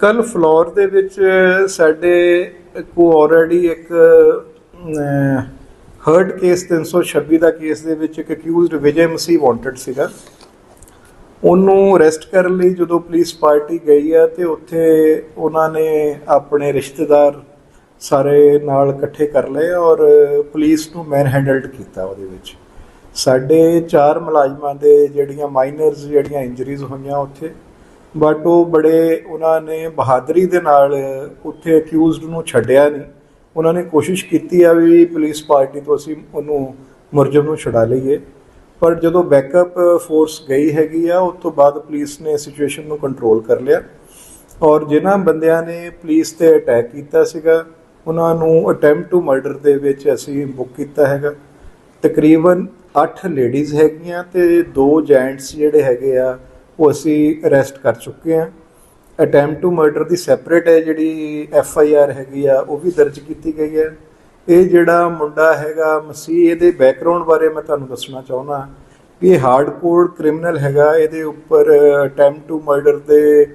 ਕੱਲ ਫਲੋਰ ਦੇ ਵਿੱਚ ਸਾਡੇ ਕੋ ਆਲਰੇਡੀ ਇੱਕ ਹਰਡ ਕੇਸ 326 ਦਾ ਕੇਸ ਦੇ ਵਿੱਚ ਇੱਕ ਅਕਿਊਜ਼ਡ ਵਿਜੇ ਮਸੀਹ ਵਾਂਟਡ ਸੀਗਾ। ਉਹਨੂੰ ਅਰੈਸਟ ਕਰਨ ਲਈ ਜਦੋਂ ਪੁਲਿਸ ਪਾਰਟੀ ਗਈ ਆ ਤੇ ਉੱਥੇ ਉਹਨਾਂ ਨੇ ਆਪਣੇ ਰਿਸ਼ਤੇਦਾਰ ਸਾਰੇ ਨਾਲ ਇਕੱਠੇ ਕਰ ਲਏ ਔਰ ਪੁਲਿਸ ਨੂੰ ਮੈਨ ਹੈਂਡਲਡ ਕੀਤਾ ਉਹਦੇ ਵਿੱਚ। ਸਾਡੇ ਚਾਰ ਮੁਲਾਜ਼ਮਾਂ ਦੇ ਜਿਹੜੀਆਂ ਮਾਈਨਰਸ ਜਿਹੜੀਆਂ ਇੰਜਰੀਜ਼ ਹੋਈਆਂ ਉੱਥੇ ਬਟ ਉਹ ਬੜੇ, ਉਹਨਾਂ ਨੇ ਬਹਾਦਰੀ ਦੇ ਨਾਲ ਉੱਥੇ ਅਕਿਊਜ਼ਡ ਨੂੰ ਛੱਡਿਆ ਨਹੀਂ। ਉਹਨਾਂ ਨੇ ਕੋਸ਼ਿਸ਼ ਕੀਤੀ ਆ ਵੀ ਪੁਲਿਸ ਪਾਰਟੀ ਤੋਂ ਅਸੀਂ ਉਹਨੂੰ ਮੁਰਜਮ ਨੂੰ ਛੁਡਾ ਲਈਏ। ਪਰ ਜਦੋਂ ਬੈਕਅਪ ਫੋਰਸ ਗਈ ਹੈਗੀ ਆ, ਉਸ ਤੋਂ ਬਾਅਦ ਪੁਲਿਸ ਨੇ ਸਿਚੁਏਸ਼ਨ ਨੂੰ ਕੰਟਰੋਲ ਕਰ ਲਿਆ। ਔਰ ਜਿਨ੍ਹਾਂ ਬੰਦਿਆਂ ਨੇ ਪੁਲਿਸ ਤੇ ਅਟੈਕ ਕੀਤਾ ਸੀਗਾ, ਉਹਨਾਂ ਨੂੰ ਅਟੈਂਪਟ ਟੂ ਮਰਡਰ ਦੇ ਵਿੱਚ ਅਸੀਂ ਬੁੱਕ ਕੀਤਾ ਹੈਗਾ। ਤਕਰੀਬਨ 8 ਲੇਡੀਜ਼ ਹੈਗੀਆਂ ਤੇ ਦੋ ਜੈਂਟਸ ਜਿਹੜੇ ਹੈਗੇ ਆ ਉਹ ਅਸੀਂ ਅਰੈਸਟ ਕਰ ਚੁੱਕੇ ਹਾਂ। ਅਟੈਂਪਟ ਟੂ ਮਰਡਰ ਦੀ ਸੈਪਰੇਟ ਹੈ ਜਿਹੜੀ ਐਫ ਆਈ ਆਰ ਹੈਗੀ ਆ, ਉਹ ਵੀ ਦਰਜ ਕੀਤੀ ਗਈ ਹੈ। ਇਹ ਜਿਹੜਾ ਮੁੰਡਾ ਹੈਗਾ ਮਸੀਹ, ਇਹਦੇ ਬੈਕਗ੍ਰਾਉਂਡ ਬਾਰੇ ਮੈਂ ਤੁਹਾਨੂੰ ਦੱਸਣਾ ਚਾਹੁੰਦਾ ਕਿ ਇਹ ਹਾਰਡਕੋਰ ਕ੍ਰਿਮੀਨਲ ਹੈਗਾ। ਇਹਦੇ ਉੱਪਰ ਅਟੈਂਪਟ ਟੂ ਮਰਡਰ ਦੇ